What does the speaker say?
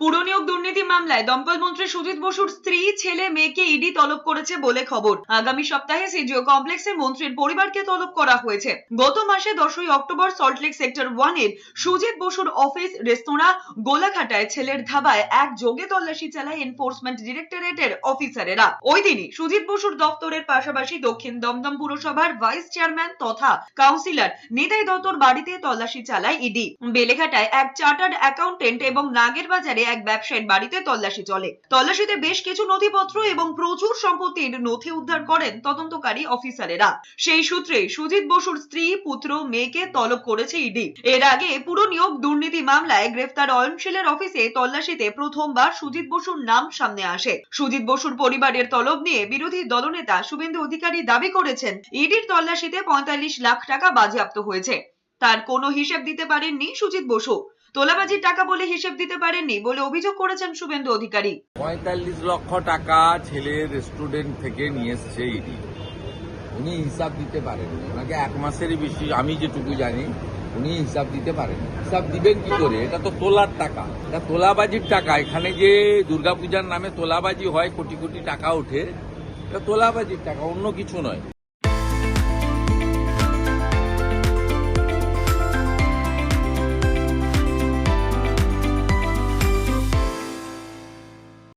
পুরনিয়োগ দুর্নীতি মামলায় দমকল মন্ত্রী সুজিত বসুর স্ত্রী, ছেলে, মেয়েকে ইডি তলব করেছে বলে খবর। আগামী সপ্তাহে সিজিও কমপ্লেক্সে মন্ত্রীর পরিবারকে তলব করা হয়েছে। গত মাসে দশই অক্টোবর সল্টলেক সেক্টর ওয়ানের সুজিত বসুর অফিস, রেস্তোরাঁ, গোলাঘাটায় ছেলের ধাবায় এক যোগে তল্লাশি চালায় এনফোর্সমেন্ট ডিরেক্টরেটের অফিসারেরা। ওই দিনই সুজিত বসুর দপ্তরের পাশাপাশি দক্ষিণ দমদম পুরসভার ভাইস চেয়ারম্যান তথা কাউন্সিলর নিতাই দত্তর বাড়িতে তল্লাশি চালায় ইডি। বেলেঘাটায় এক চার্টার্ড অ্যাকাউন্টেন্ট এবং নাগের বাজারে এক ব্যবসায়ীর বাড়িতে তল্লাশি চলে। তল্লাশিতে বেশ কিছু নথিপত্র এবং প্রচুর সম্পত্তির নথি উদ্ধার করেন তদন্তকারী অফিসারেরা। সেই সূত্রে সুজিত বসুর স্ত্রী, পুত্র, মেয়েকে তলব করেছে ইডি। এর আগে পুরো নিয়োগ দুর্নীতি মামলায় গ্রেফতার অয়নশীলের অফিসে তল্লাশিতে প্রথমবার সুজিত বসুর নাম সামনে আসে। সুজিত বসুর পরিবারের তলব নিয়ে বিরোধী দলনেতা শুভেন্দু অধিকারী দাবি করেছেন, ইডির তল্লাশিতে পঁয়তাল্লিশ লাখ টাকা বাজেয়াপ্ত হয়েছে। তার কোনো হিসেব দিতে পারেননি সুজিত বসু। তোলাবাজির টাকা বলে হিসেব দিতে পারেননি বলে অভিযোগ করেছেন শুভেন্দু অধিকারী। পঁয়তাল্লিশ লক্ষ টাকা ছেলের রেস্টুরেন্ট থেকে নিয়ে এসছে ইডি উনি হিসাব দিতে পারেননি। ওনাকে এক মাসেরই বেশি, আমি যেটুকু জানি, উনি হিসাব দিতে পারেন হিসাব দিবেন কি করে? এটা তো তোলার টাকা। এটা তোলাবাজির টাকা। এখানে যে দুর্গাপূজার নামে তোলাবাজি হয়, কোটি কোটি টাকা ওঠে, এটা তোলাবাজির টাকা, অন্য কিছু নয়।